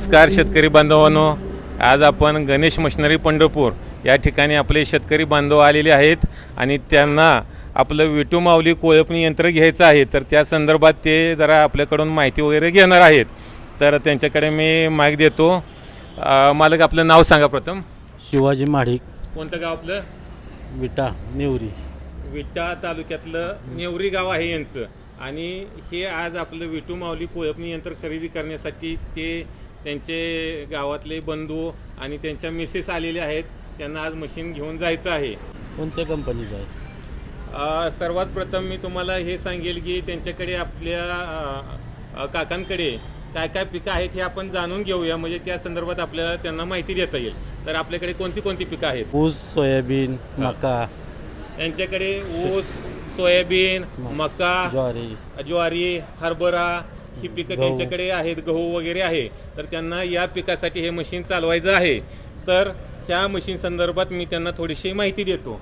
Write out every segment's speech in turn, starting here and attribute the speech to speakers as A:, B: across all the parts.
A: नमस्कार शेतकरी बांधवांनो. आज आपण गणेश मशिनरी पंढरपूर या ठिकाणी आपले शेतकरी बांधव आलेले आहेत आणि त्यांना आपलं विटू माऊली कोळपणी यंत्र घ्यायचं आहे. तर त्या संदर्भात ते जरा आपल्याकडून माहिती वगैरे घेणार आहेत. तर त्यांच्याकडे मी माईक देतो. अं, मालक आपलं नाव सांगा प्रथम.
B: शिवाजी माडिक.
A: कोणतं गाव आपलं?
B: विटा नेवरी.
A: विटा तालुक्यातलं नेवरी गाव आहे यांचं. आणि हे आज आपलं विटू माऊली कोळपणी यंत्र खरेदी करण्यासाठी ते त्यांचे गावातले बंधू आणि त्यांच्या मिसेस आलेले आहेत त्यांना आज मशीन घेऊन जायचं आहे.
B: कोणत्या कंपनीचं आहे
A: अ, सर्वात प्रथम मी तुम्हाला हे सांगेल की त्यांच्याकडे आपल्या अ, अ, काकांकडे काय काय पिकं आहेत हे आपण जाणून घेऊया. म्हणजे त्या संदर्भात आपल्याला त्यांना माहिती देता येईल. तर आपल्याकडे कोणती कोणती पिकं आहेत?
B: ऊस सोयाबीन मका.
A: यांच्याकडे ऊस सोयाबीन मका
B: ज्वारी.
A: ज्वारी हरभरा ही पिकं. त्यांच्याकडे आहेत गहू वगैरे आहे तर त्यांना या पिकासाठी हे मशीन चालवायचं आहे. तर ह्या मशीन संदर्भात मी त्यांना थोडीशी माहिती देतो.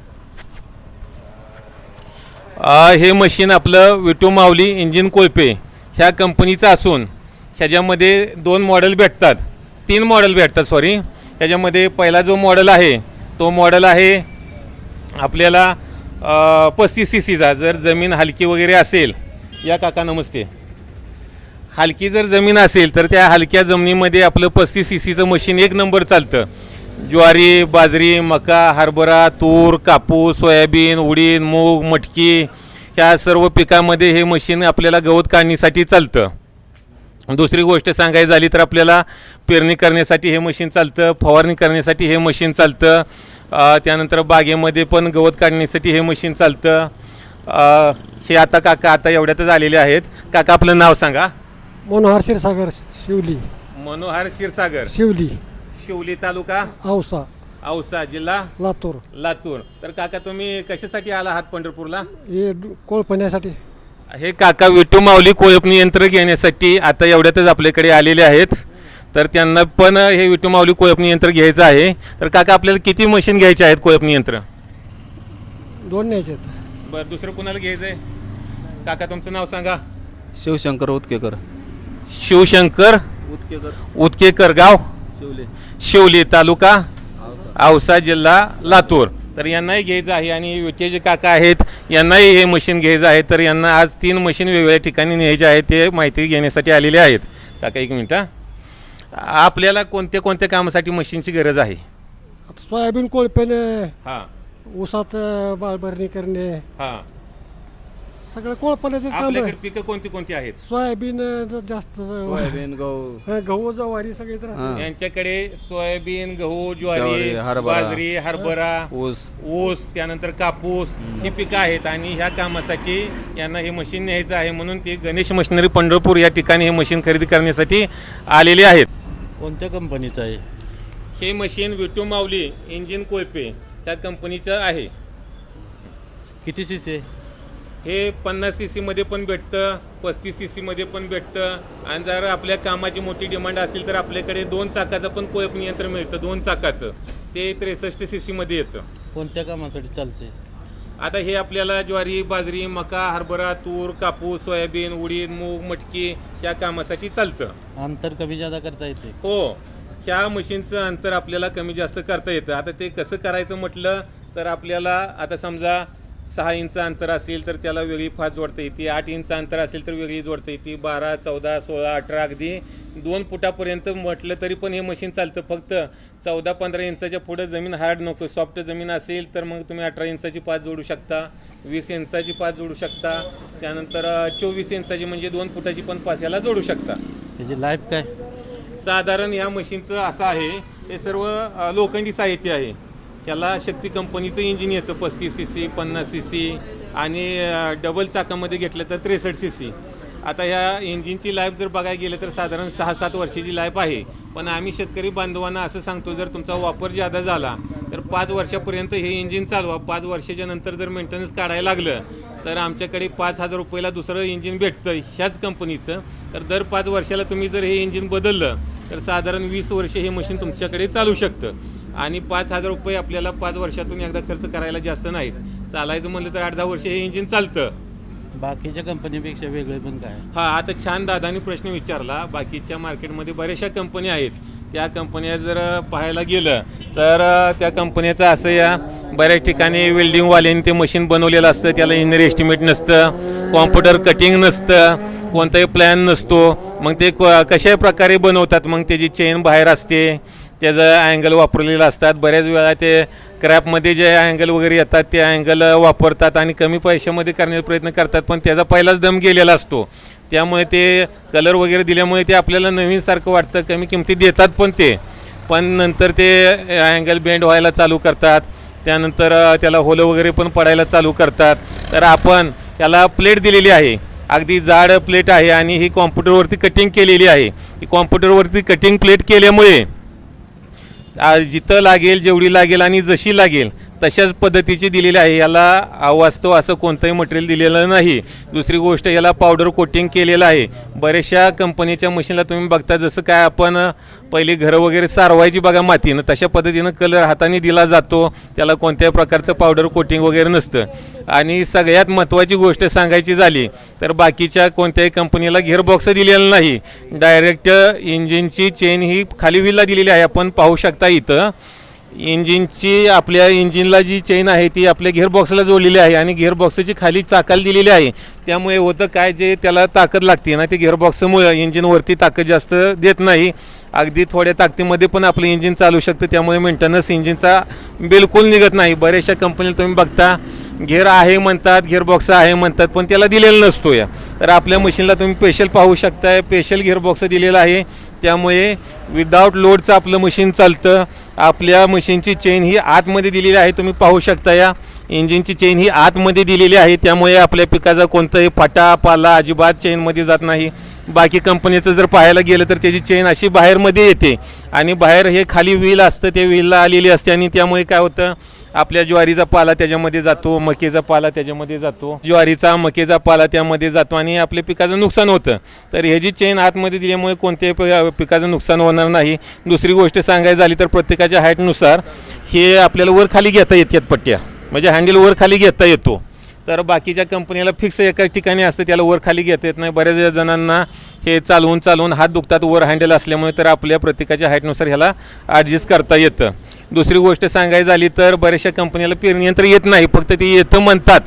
A: आ, हे मशीन आपलं विटू माऊली इंजिन कोळपे ह्या कंपनीचं असून ह्याच्यामध्ये दोन मॉडेल भेटतात. तीन मॉडेल भेटतात सॉरी ह्याच्यामध्ये पहिला जो मॉडेल आहे तो मॉडेल आहे आपल्याला पस्तीस सी सीचा जर जमीन हलकी वगैरे असेल या काका नमस्ते. हलकी जर जमीन असेल तर त्या हलक्या जमिनीमध्ये आपलं पस्तीस सी सीचं मशीन एक नंबर चालतं. ज्वारी बाजरी मका हरभरा तूर कापूस सोयाबीन उडीद मूग मटकी ह्या सर्व पिकामध्ये हे मशीन आपल्याला गवत काढणीसाठी चालतं. दुसरी गोष्ट सांगायची झाली तर आपल्याला पेरणी करण्यासाठी हे मशीन चालतं फवारणी करण्यासाठी हे मशीन चालतं. त्यानंतर बागेमध्ये पण गवत काढण्यासाठी हे मशीन चालतं. हे आता काका आता एवढ्यातच आलेले आहेत. काका आपलं नाव सांगा.
C: मनोहर क्षीरसागर शिवली.
A: मनोहर क्षीरसागर.
C: शिवली.
A: शिवली तालुका?
C: औसा.
A: औसा जिल्हा?
C: लातूर.
A: लातूर. तर काका तुम्ही कशासाठी आला आहात पंढरपूरला?
C: हे ड- कोळपण्यासाठी
A: हे काका विटू माऊली कोळपणी यंत्र घेण्यासाठी आता एवढ्यातच आपल्याकडे आलेले आहेत. तर त्यांना पण हे विटू माऊली कोळपणी यंत्र घ्यायचं आहे. तर काका आपल्याला किती मशीन घ्यायचे आहेत कोळपणी यंत्र
C: दोन न्यायचे आहेत.
A: बरं दुसरं कुणाला घ्यायचं आहे काका तुमचं नाव सांगा.
D: शिवशंकर उत्केकर
A: शिवशंकर
D: उत्केकर
A: उतकेकर गाव
D: शिवले.
A: शिवली तालुका औसा जिल्हा लातूर. तर यांनाही घ्यायचं आहे आणि विटे जे काका आहेत यांनाही हे मशीन घ्यायचं आहे. तर यांना आज तीन मशीन वेगवेगळ्या ठिकाणी न्यायचे आहेत ते माहिती घेण्यासाठी आलेले आहेत. काका एक मिनिट. आपल्याला कोणत्या कोणत्या कामासाठी मशीनची गरज आहे?
C: सोयाबीन कोळपेने
A: हां.
C: ऊसात बाळभरणी करणे
A: हां.
C: सगळं कोळपण्याचे काम
A: आपल्याकडे
C: आहे.
A: पिकं कोणती कोणती आहेत?
C: सोयाबीन अं, जास्त
D: सोयाबीन गहू.
C: हं, गहू जवारी सगळेच.
D: हां.
A: यांच्याकडे सोयाबीन गहू ज्वारी
D: ज्वारी, हरभरा.
A: बाजरी हरभरा
D: ऊस.
A: ऊस त्यानंतर कापूस ही पिकं आहेत आणि ह्या कामासाठी यांना हे मशीन न्यायचं आहे म्हणून ते गणेश मशिनरी पंढरपूर या ठिकाणी हे मशीन खरेदी करण्यासाठी आलेले आहेत.
B: कोणत्या कंपनीचं आहे?
A: हे मशीन विटू माऊली इंजिन कोळपे त्या कंपनीचं आहे.
B: किती सी सी
A: हे पन्नास सी सीमध्ये पण भेटतं पस्तीस सी सीमध्ये पण भेटतं. आणि जर आपल्या कामाची मोठी डिमांड असेल तर आपल्याकडे दोन चाकाचं पण कोळपणी यंत्र मिळतं दोन चाकाचं. ते त्रेसष्ट सी सीमध्ये येतं.
B: कोणत्या कामासाठी चालते
A: आता हे आपल्याला ज्वारी बाजरी मका हरभरा तूर कापूस सोयाबीन उडीद मूग मटकी या कामासाठी चालतं.
B: अंतर कमी जादा करता येते.
A: हो ह्या मशीनचं अंतर आपल्याला कमी जास्त करता येतं. आता ते कसं करायचं म्हटलं तर आपल्याला आता समजा सहा इंच अंतर असेल तर त्याला वेगळी फास जोडता येते. आठ इंच अंतर असेल तर वेगळी जोडता येते. बारा चौदा सोळा अठरा अगदी दोन फुटापर्यंत म्हटलं तरी पण हे मशीन चालतं. फक्त चौदा पंधरा इंचाच्या पुढं जमीन हार्ड नको. सॉफ्ट जमीन असेल तर मग तुम्ही अठरा इंचाची पाच जोडू शकता वीस इंचाची पाच जोडू शकता. त्यानंतर चोवीस इंचाची म्हणजे दोन फुटाची पण पाच याला जोडू शकता.
B: त्याची लाईफ काय?
A: साधारण ह्या मशीनचं असं आहे. हे सर्व लोखंडी साहित्य आहे. त्याला शक्ती कंपनीचं इंजिन येतं पस्तीस सी सी पन्नास सी सी आणि डबल चाकामध्ये घेतलं तर त्रेसष्ट सी सी आता ह्या इंजिनची लाईफ जर बघायला गेलं तर साधारण सहा सात वर्षाची लाईफ आहे. पण आम्ही शेतकरी बांधवांना असं सांगतो जर तुमचा वापर जादा झाला तर पाच वर्षापर्यंत हे इंजिन चालवा. पाच वर्षाच्या नंतर जर मेंटेनन्स काढायला लागलं तर आमच्याकडे पाच हजार रुपयाला दुसरं इंजिन भेटतं ह्याच कंपनीचं तर दर पाच वर्षाला तुम्ही जर हे इंजिन बदललं तर साधारण वीस वर्ष हे मशीन तुमच्याकडे चालू शकतं. आणि पाच हजार रुपये आपल्याला पाच वर्षातून एकदा खर्च करायला जास्त नाहीत. चालायचं म्हणलं तर आठ दहा वर्ष हे इंजिन चालतं.
B: बाकीच्या कंपनीपेक्षा वेगळे पण काय?
A: हा आता छान दादानी प्रश्न विचारला. बाकीच्या मार्केटमध्ये बऱ्याचशा कंपन्या आहेत. त्या कंपन्या जर पाहायला गेलं तर त्या कंपन्याचं असं या बऱ्याच ठिकाणी वेल्डिंगवाल्यांनी ते मशीन बनवलेलं असतं. त्याला इंजिनियर एस्टिमेट नसतं. कॉम्प्युटर कटिंग नसतं. कोणताही प्लॅन नसतो. मग ते क- कशा प्रकारे बनवतात? मग त्याची चेन बाहेर असते. त्याचं अँगल वापरलेलं असतात बऱ्याच वेळा ते क्रॅपमध्ये जे अँगल वगैरे येतात ते अँगल वापरतात आणि कमी पैशामध्ये करण्याचा प्रयत्न करतात पण त्याचा पहिलाच दम गेलेला असतो. त्यामुळे ते कलर वगैरे दिल्यामुळे ते आपल्याला नवीनसारखं वाटतं कमी किमती देतात पण ते. पण नंतर ते अँगल बेंड व्हायला चालू करतात. त्यानंतर त्याला होलं वगैरे पण पडायला चालू करतात. तर आपण त्याला प्लेट दिलेली आहे. अगदी जाड प्लेट आहे आणि ही कॉम्प्युटरवरती कटिंग केलेली आहे. ही कॉम्प्युटरवरती कटिंग प्लेट केल्यामुळे जिथं लागेल जेवढी लागेल आणि जशी लागेल तशाच पद्धतीची दिलेली आहे. याला अवास्तव असं कोणतंही मटेरियल दिलेलं नाही. दुसरी गोष्ट याला पावडर कोटिंग केलेलं आहे. बऱ्याचशा कंपनीच्या मशीनला तुम्ही बघता जसं काय आपण पहिले घरं वगैरे सारवायची बघा मातीनं. तशा पद्धतीनं कलर हाताने दिला जातो. त्याला कोणत्याही प्रकारचं पावडर कोटिंग वगैरे नसतं. आणि सगळ्यात महत्त्वाची गोष्ट सांगायची झाली तर बाकीच्या कोणत्याही कंपनीला गिअरबॉक्स दिलेला नाही. डायरेक्ट इंजिनची चेन ही खाली व्हीलला दिलेली आहे. आपण पाहू शकता इथं. इंजिनची आपल्या इंजिनला जी चेन आहे ती आपल्या गिअरबॉक्सला जोडलेली आहे आणि गिअरबॉक्सची खाली चाकाला दिलेली आहे. त्यामुळे होतं काय जे त्याला ताकद लागते ना ते गिअरबॉक्समुळे इंजिनवरती ताकद जास्त देत नाही. अगदी थोड्या ताकदीमध्ये पण आपलं इंजिन चालू शकतं त्यामुळे मेंटेनन्स इंजिनचा बिलकुल निघत नाही. बऱ्याचशा कंपनीला तुम्ही बघता घेर आहे म्हणतात गिअरबॉक्स आहे म्हणतात पण त्याला दिलेला नसतो या. तर आपल्या मशीनला तुम्ही स्पेशल पाहू शकताय स्पेशल गिअरबॉक्स दिलेला आहे. त्यामुळे विदाऊट लोडचं आपलं मशीन चालतं. आपल्या मशीनची चेन ही आतमध्ये दिलेली आहे. तुम्ही पाहू शकता या इंजिनची चेन ही आतमध्ये दिलेली आहे. त्यामुळे आपल्या पिकाचा कोणताही फाटा पाला अजिबात चेनमध्ये जात नाही. बाकी कंपनीचं जर पाहायला गेलं तर त्याची चेन अशी बाहेरमध्ये येते. आणि बाहेर हे खाली व्हील असतं. ते व्हीलला आलेली असते आणि त्यामुळे काय होतं? आपल्या ज्वारीचा पाला त्याच्यामध्ये जातो मकेचा पाला त्याच्यामध्ये जातो. ज्वारीचा मकेचा पाला त्यामध्ये जातो आणि आपल्या पिकाचं नुकसान होतं. तर हे जी चेन आतमध्ये दिल्यामुळे कोणत्याही प- पिकाचं नुकसान होणार नाही. दुसरी गोष्ट सांगायची झाली तर प्रत्येकाच्या हाईटनुसार हे आपल्याला वर खाली घेता येतात पट्ट्या. म्हणजे हँडल वर खाली घेता येतो. तर बाकीच्या कंपनीला फिक्स एकाच ठिकाणी असतं त्याला वर खाली घेता येत नाही. बऱ्याच जणांना हे चालवून चालवून हात दुखतात वर हँडल असल्यामुळे तर आपल्या प्रत्येकाच्या हाईटनुसार ह्याला ॲडजस्ट करता येतं. दुसरी गोष्ट सांगायची झाली तर बऱ्याचशा कंपनीला पेरणी यंत्र येत नाही. फक्त ते येतं म्हणतात.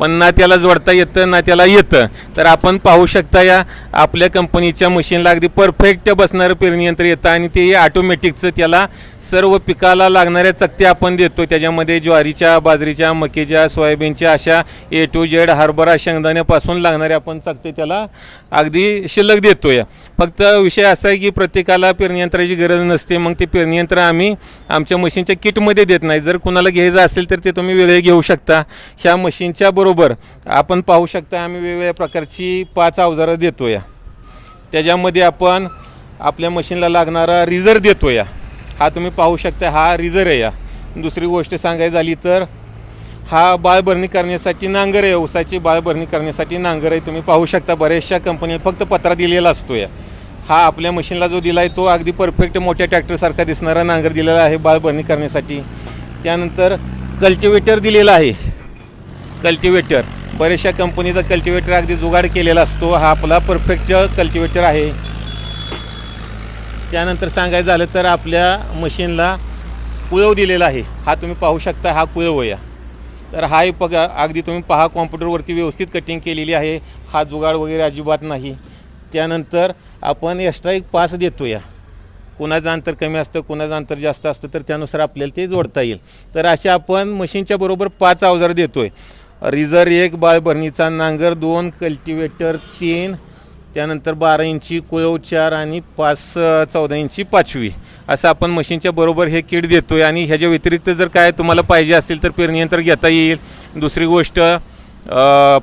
A: पण ना त्याला जोडता येतं ना त्याला येतं. तर आपण पाहू शकता या आपल्या कंपनीच्या मशीनला अगदी परफेक्ट बसणारं पेरणी यंत्र येतं आणि ते ऑटोमॅटिकचं त्याला सर्व पिकाला लागणाऱ्या चकत्या आपण देतो. त्याच्यामध्ये ज्वारीच्या बाजरीच्या मकेच्या सोयाबीनच्या अशा ए टू जेड हरभरा शेंगदाण्यापासून लागणारे आपण चकते त्याला अगदी शिल्लक देतो या फक्त विषय असा आहे की प्रत्येकाला पेरणीयंत्राची गरज नसते. मग ते पेरणीयंत्र आम्ही आमच्या मशीनच्या किटमध्ये देत नाही. जर कुणाला घ्यायचं असेल तर ते तुम्ही वेगळे घेऊ शकता. ह्या मशीनच्या बरोबर आपण पाहू शकता आम्ही वेगवेगळ्या प्रकारची पाच अवजारं देतो या त्याच्यामध्ये आपण आपल्या मशीनला लागणारा रिझर देतो या हा तुम्ही पाहू शकता हा रिझर आहे या. दुसरी गोष्ट सांगायची झाली तर हा बाळभरणी करण्यासाठी नांगर आहे ऊसाची बाळभरणी करण्यासाठी नांगर आहे. तुम्ही पाहू शकता बऱ्याचशा कंपनी फक्त पत्रा दिलेला असतो या हा आपल्या मशीनला जो दिला आहे तो अगदी परफेक्ट मोठ्या ट्रॅक्टरसारखा दिसणारा नांगर दिलेला आहे बाळभरणी करण्यासाठी. त्यानंतर कल्टिवेटर दिलेला आहे. कल्टिवेटर. बऱ्याचशा कंपनीचा कल्टिवेटर अगदी जुगाड केलेला असतो. हा आपला परफेक्ट कल्टिवेटर आहे. त्यानंतर सांगायचं झालं तर आपल्या मशीनला कुळव दिलेला आहे. हा तुम्ही पाहू शकता हा कुळव या तर हा एक अगदी तुम्ही पहा कॉम्प्युटरवरती व्यवस्थित कटिंग केलेली आहे. हा जुगाड वगैरे अजिबात नाही. त्यानंतर आपण एक्स्ट्रा एक पास देतो या कुणाचं अंतर कमी असतं कुणाचं अंतर जास्त असतं तर त्यानुसार आपल्याला ते जोडता येईल. तर असे आपण मशीनच्या बरोबर पाच अवजार आहे रिझर एक बाळभरणीचा नांगर दोन कल्टिवेटर तीन त्यानंतर बारा इंची कुळव चार आणि पाच चौदा इंची पाचवी. असं आपण मशीनच्या बरोबर हे किट आहे आणि ह्याच्या व्यतिरिक्त जर काय तुम्हाला पाहिजे असेल तर पेरणीयंत्र घेता येईल. दुसरी गोष्ट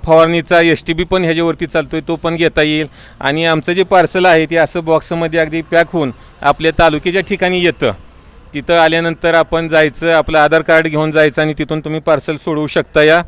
A: फवारणीचा एस टी बी पण ह्याच्यावरती चालतो आहे तो पण घेता येईल. आणि आमचं जे पार्सल आहे ते असं बॉक्समध्ये अगदी पॅक होऊन आपल्या तालुक्याच्या ठिकाणी येतं. तिथं आल्यानंतर आपण जायचं आपलं आधार कार्ड घेऊन जायचं आणि तिथून तुम्ही पार्सल सोडवू शकता या.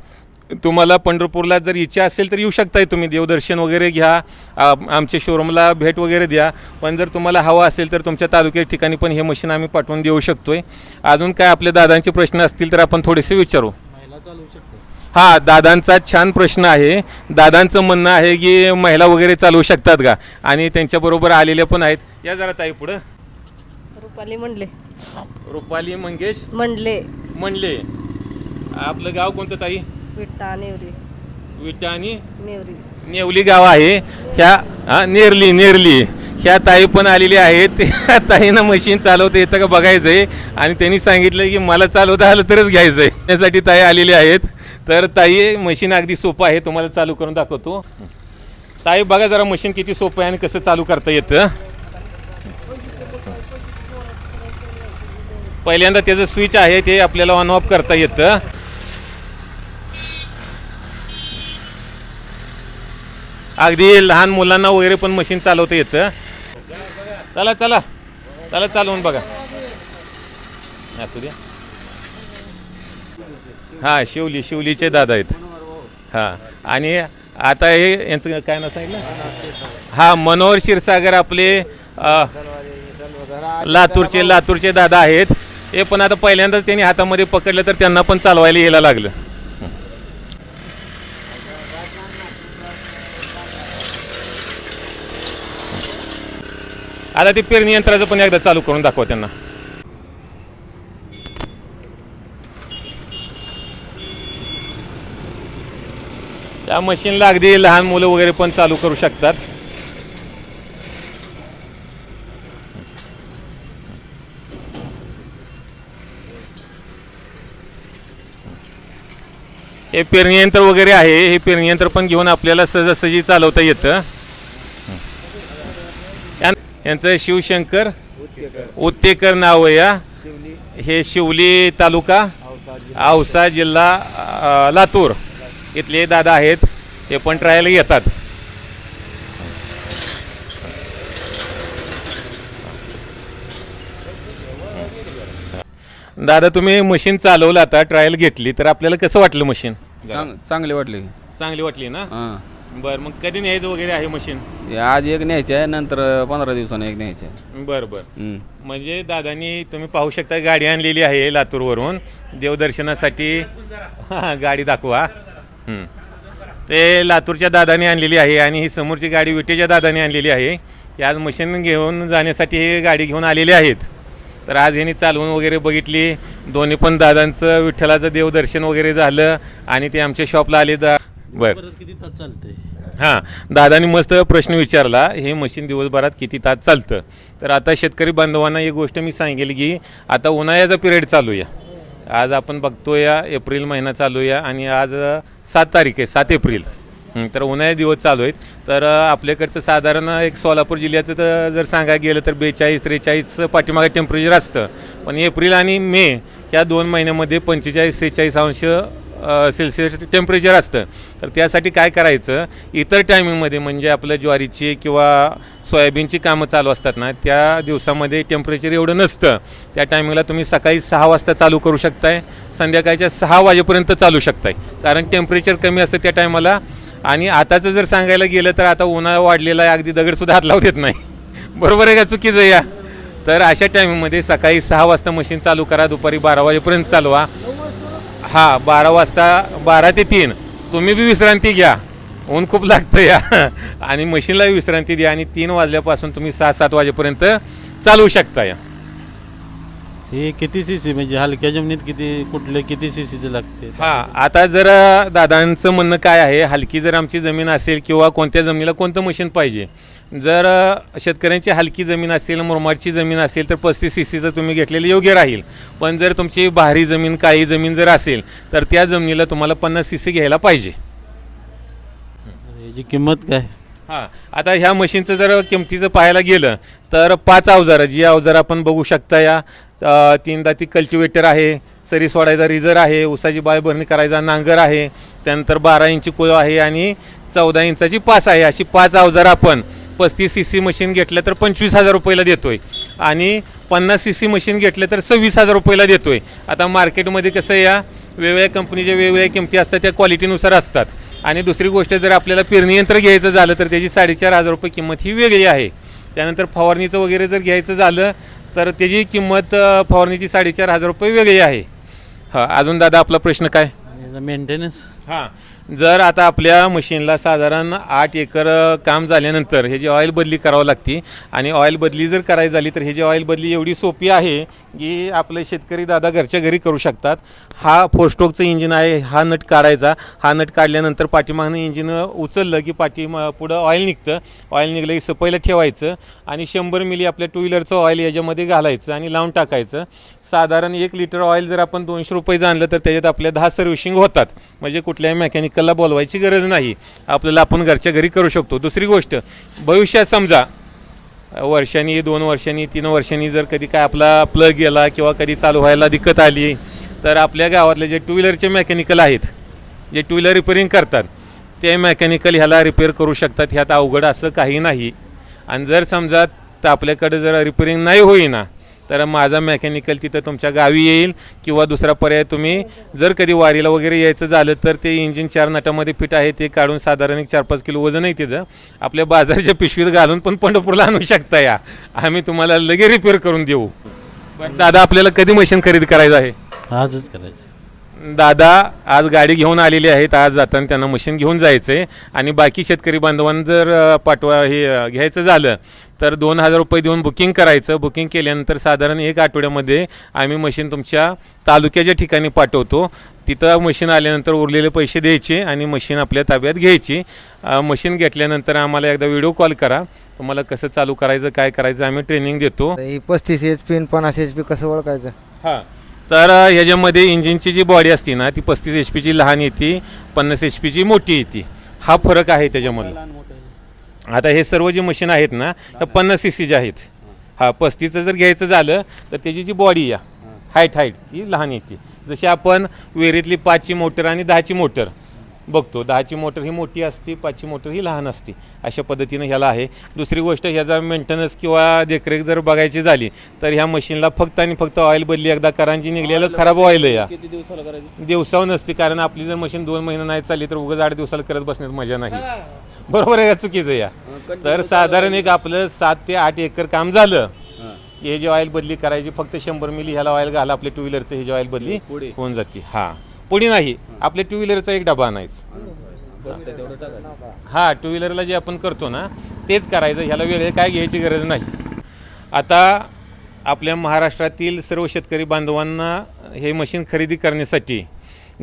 A: तुम्हाला पंढरपूरला जर इच्छा असेल तर येऊ शकताय तुम्ही. देवदर्शन वगैरे घ्या आ- आमच्या शोरूमला भेट वगैरे द्या. पण जर तुम्हाला हवं असेल तर तुमच्या तालुक्या ठिकाणी पण हे मशीन आम्ही पाठवून देऊ शकतोय. अजून काय आपल्या दादांचे प्रश्न असतील तर आपण थोडेसे विचारू.
B: महिला चालवू शकतो.
A: हा दादांचा छान प्रश्न आहे. दादांचं म्हणणं आहे की महिला वगैरे चालवू शकतात का? आणि त्यांच्याबरोबर आलेल्या पण आहेत. या जरा ताई पुढं.
E: रुपाली म्हणले
A: रुपाली मंगेश
E: म्हणले
A: म्हणले आपलं गाव कोणतं ताई?
E: विट्टा नेवरी.
A: विटा आणि
E: नेवरी.
A: नेवली गाव आहे. ह्या हा नेरली नेरली. ह्या ताई पण आलेली आहेत. त्या ताईनं मशीन चालवता. येतं का बघायचं आहे आणि त्यांनी सांगितलं की मला चालवता आलं तरच घ्यायचं आहे त्यासाठी ताई आलेली आहेत. तर ताई मशीन अगदी सोपं आहे. तुम्हाला चालू करून दाखवतो. ताई बघा जरा मशीन किती सोपं आहे आणि कसं चालू करता येतं. पहिल्यांदा त्याचं स्विच आहे ते आपल्याला ऑन ऑफ करता येतं. अगदी लहान मुलांना वगैरे पण मशीन चालवता येतं. चला चला. चला चालवून बघा. असू द्या हां शिवली शिवलीचे दादा आहेत. हां. आणि आता हे यांचं काय ना सांगितलं? हां मनोहर क्षीरसागर आपले लातूरचे लातूरचे दादा आहेत. हे पण आता पहिल्यांदाच त्यांनी हातामध्ये पकडलं तर त्यांना पण चालवायला यायला लागलं. आता ते पेरणी यंत्राचं पण एकदा चालू करून दाखवा त्यांना. त्या मशीनला अगदी लहान मुलं वगैरे पण चालू करू शकतात. हे पेरणी यंत्र वगैरे आहे हे पेरणी यंत्र पण घेऊन आपल्याला सहजासहजी चालवता येतं. यांचं शिवशंकर उत्तेकर नाव या. हे शिवली तालुका औसा जिल्हा लातूर. इथले दादा आहेत हे पण ट्रायल येतात दादा तुम्ही मशीन चालवलं आता ट्रायल घेतली तर आपल्याला कसं वाटलं मशीन
D: चांग चांगली वाटली.
A: चांगली वाटली ना?
D: हां.
A: बरं मग कधी न्यायचं वगैरे आहे मशीन
D: आज एक न्यायची आहे नंतर पंधरा दिवसानं एक न्यायची आहे.
A: बरं बरं.
D: हम्म.
A: म्हणजे दादानी तुम्ही पाहू शकता गाडी आणलेली आहे लातूरवरून. देवदर्शनासाठी हा, गाडी दाखवा. हं. ते लातूरच्या दादाने आणलेली आहे आणि ही समोरची गाडी विटेच्या दादाने आणलेली आहे. आज मशीन घेऊन जाण्यासाठी हे गाडी घेऊन आलेले आहेत. तर आज ह्यांनी चालवून वगैरे बघितली. दोन्ही पण दादांचं विठ्ठलाचं देवदर्शन वगैरे झालं आणि ते आमच्या शॉपला आले दा बरं.
B: किती तास चालते
A: हां. दादानी मस्त प्रश्न विचारला हे मशीन दिवसभरात किती तास चालतं? तर आता शेतकरी बांधवांना एक गोष्ट मी सांगेल की आता उन्हाळ्याचा पिरियड चालू आहे. आज आपण बघतोय एप्रिल महिना चालू आहे आणि आज सात तारीख आहे सात एप्रिल. तर उन्हाळी दिवस चालू आहेत. तर आपल्याकडचं साधारण एक सोलापूर जिल्ह्याचं तर जर सांगायला गेलं तर बेचाळीस त्रेचाळीस पाठीमागे टेम्परेचर असतं. पण एप्रिल आणि मे या दोन महिन्यामध्ये पंचेचाळीस सेहेचाळीस अंश सेल्सिअस टेम्परेचर असतं. तर त्यासाठी काय करायचं? इतर टायमिंगमध्ये म्हणजे आपलं ज्वारीची किंवा सोयाबीनची कामं चालू असतात ना त्या दिवसामध्ये टेम्परेचर एवढं नसतं. त्या टायमिंगला तुम्ही सकाळी सहा वाजता चालू करू शकताय संध्याकाळच्या सहा वाजेपर्यंत चालू शकताय. कारण टेम्परेचर कमी असतं त्या टायमाला आणि आताचं जर सांगायला गेलं तर आता उन्हाळा वाढलेला आहे अगदी दगडसुद्धा हात लावू देत नाही. बरोबर आहे का? चुकीचं या. तर अशा टायमिंगमध्ये सकाळी सहा वाजता मशीन चालू करा दुपारी बारा वाजेपर्यंत चालवा. हा बारा वाजता बारा ते तीन. तुम्ही बी विश्रांती घ्या. ऊन खूप लागतं या. आणि मशीनला विश्रांती द्या आणि तीन वाजल्यापासून तुम्ही सहा सात वाजेपर्यंत चालवू शकता या.
B: हे किती सी सी म्हणजे हलक्या जमिनीत किती कुठले किती सी सीचे लागते?
A: हा आता जर दादांचं म्हणणं काय आहे हलकी जर आमची जमीन असेल किंवा कोणत्या जमिनीला कोणतं मशीन पाहिजे जर शेतकऱ्यांची हलकी जमीन असेल मुरमाडची जमीन असेल तर पस्तीस सी सीचं तुम्ही घेतलेलं योग्य राहील. पण जर तुमची भारी जमीन काही जमीन जर असेल तर त्या जमिनीला तुम्हाला पन्नास सी सी घ्यायला पाहिजे.
B: याची किंमत काय?
A: हां. आता ह्या मशीनचं जर किमतीचं पाहायला गेलं तर पाच अवजारं जी अवजारं आपण बघू शकता या तीनदा तीन दाती कल्टिवेटर आहे सरी सोडायचा रिझर आहे उसाची बाय भरणी करायचा नांगर आहे त्यानंतर बारा इंची कुळ आहे आणि चौदा इंचाची पास आहे. अशी पाच अवजारं आपण पस्तीस सी सी मशीन घेतलं तर पंचवीस हजार रुपयाला देतोय आणि पन्नास सी सी मशीन घेतलं तर सव्वीस हजार रुपयाला देतोय. आता मार्केटमध्ये कसं आहे या वेगवेगळ्या कंपनीच्या वेगवेगळ्या किमती असतात त्या क्वालिटीनुसार असतात. आणि दुसरी गोष्ट जर आपल्याला पेरणी यंत्र घ्यायचं झालं तर त्याची साडेचार हजार रुपये किंमत ही वेगळी आहे. त्यानंतर फवारणीचं वगैरे जर घ्यायचं झालं तर त्याची किंमत फवारणीची साडेचार हजार रुपये वेगळी आहे. हां अजून दादा आपला प्रश्न काय?
B: मेंटेनन्स
A: हां. जर आता आपल्या मशीनला साधारण आठ एकर काम झाल्यानंतर हे जी ऑइल बदली करावं लागते आणि ऑइल बदली जर करायची झाली तर हे जी ऑइल बदली एवढी सोपी आहे की आपले शेतकरी दादा घरच्या घरी करू शकतात. हा फोर इंजिन आहे हा नट काढायचा. हा नट काढल्यानंतर पाठीमागनं इंजिन उचललं की पाठी पुढं ऑइल निघतं. ऑइल निघलं की सपयला ठेवायचं आणि शंभर मिली आपल्या टू व्हीलरचं ऑइल याच्यामध्ये घालायचं आणि लावून टाकायचं. साधारण एक लिटर ऑइल जर आपण दोनशे रुपयेचं आणलं तर त्याच्यात आपल्या दहा सर्व्हिशिंग होतात. म्हणजे कुठल्याही मेकॅनिक मेकॅनिकलला बोलवायची गरज नाही. आपल्याला आपण घरच्या घरी करू शकतो. दुसरी गोष्ट भविष्यात समजा वर्षांनी दोन वर्षांनी तीन वर्षांनी जर कधी काय आपला प्लग गेला किंवा कधी चालू व्हायला दिक्कत आली तर आपल्या गावातले जे टू व्हीलरचे मेकॅनिकल आहेत जे टू व्हीलर रिपेरिंग करतात ते मेकॅनिकल ह्याला रिपेअर करू शकतात. ह्यात अवघड असं काही नाही. आणि जर समजा तर आपल्याकडे जर रिपेरिंग नाही होईना तर माझा मेकॅनिकल तिथं तुमच्या गावी येईल किंवा दुसरा पर्याय तुम्ही जर कधी वारीला वगैरे यायचं झालं तर ते इंजिन चार नटामध्ये फिट आहे ते काढून साधारण एक चार पाच किलो वजन आहे तिचं. आपल्या बाजाराच्या पिशवीत घालून पण पंढरपूरला आणू शकता या. आम्ही तुम्हाला लगेच रिपेअर करून देऊ. पण दादा आपल्याला कधी मशीन खरेदी करायचं आहे?
B: आजच करायचं.
A: दादा आज गाडी घेऊन आलेली आहेत. आज जाताना त्यांना मशीन घेऊन जायचं आहे आणि बाकी शेतकरी बांधवांना जर पाठवा हे घ्यायचं झालं तर दोन हजार रुपये देऊन बुकिंग करायचं. बुकिंग केल्यानंतर साधारण एक आठवड्यामध्ये आम्ही मशीन तुमच्या तालुक्याच्या ठिकाणी पाठवतो. तिथं मशीन आल्यानंतर उरलेले पैसे द्यायचे आणि मशीन आपल्या ताब्यात घ्यायची. मशीन घेतल्यानंतर आम्हाला एकदा व्हिडिओ कॉल करा. तुम्हाला कसं चालू करायचं काय करायचं आम्ही ट्रेनिंग देतो.
F: पस्तीस एच पी पन्नास एच पी कसं ओळखायचं?
A: हां. तर ह्याच्यामध्ये इंजिनची जी बॉडी असते ना ती पस्तीस एच पीची लहान येते पन्नास एच पीची मोठी येते. हा फरक आहे त्याच्यामध्ये आता हे सर्व जे मशीन आहेत ना त्या पन्नास सी सीचे आहेत. हा पस्तीसचं जर घ्यायचं झालं तर त्याची जी बॉडी या हाईट हाईट ती लहान येते. जशी आपण विहिरीतली पाचची मोटर आणि दहाची मोटर बघतो. दहाची मोटर ही मोठी असते पाचची मोटर ही लहान असते. अशा पद्धतीनं ह्याला आहे. दुसरी गोष्ट ह्याचा मेंटेनन्स किंवा देखरेख जर बघायची झाली तर ह्या मशीनला फक्त आणि फक्त ऑइल बदली एकदा करांची निघलेलं खराब ऑइल या.
D: किती दिवसाला करायचं?
A: दिवसावर नसते कारण आपली जर मशीन दोन महिने नाही चालली तर उगाच आठ दिवसाला करत बसण्यात मजा नाही. बरोबर आहे का? चुकीचं या. तर साधारण एक आपलं सात ते आठ एकर काम झालं. हे. जे ऑइल बदली करायची फक्त शंभर मिली ह्याला ऑइल घाला आपल्या टू व्हीलरचं हे जे ऑइल बदली. होऊन जाते. हा. पुढे नाही. आपल्या टू व्हीलरचा एक डबा आणायचा. हा टू व्हीलरला जे आपण करतो ना तेच करायचं. ह्याला वेगळे काय घ्यायची गरज नाही. आता आपल्या महाराष्ट्रातील सर्व शेतकरी बांधवांना हे मशीन खरेदी करण्यासाठी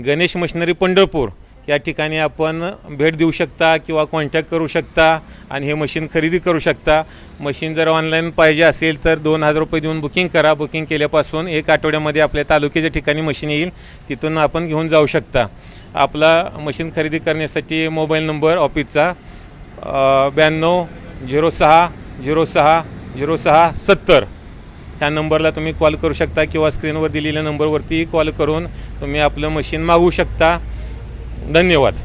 A: गणेश मशिनरी पंढरपूर या ठिकाणी आपण भेट देऊ शकता किंवा कॉन्टॅक्ट करू शकता आणि हे मशीन खरेदी करू शकता. मशीन जर ऑनलाईन पाहिजे असेल तर दोन हजार रुपये देऊन बुकिंग करा. बुकिंग केल्यापासून एक आठवड्यामध्ये आपल्या तालुक्याच्या ठिकाणी मशीन येईल. तिथून आपण घेऊन जाऊ शकता. आपला मशीन खरेदी करण्यासाठी मोबाईल नंबर ऑफिसचा ब्याण्णव झिरो सहा झिरो सहा झिरो सहा सत्तर. ह्या नंबरला तुम्ही कॉल करू शकता किंवा स्क्रीनवर दिलेल्या नंबरवरती कॉल करून तुम्ही आपलं मशीन मागवू शकता. धन्यवाद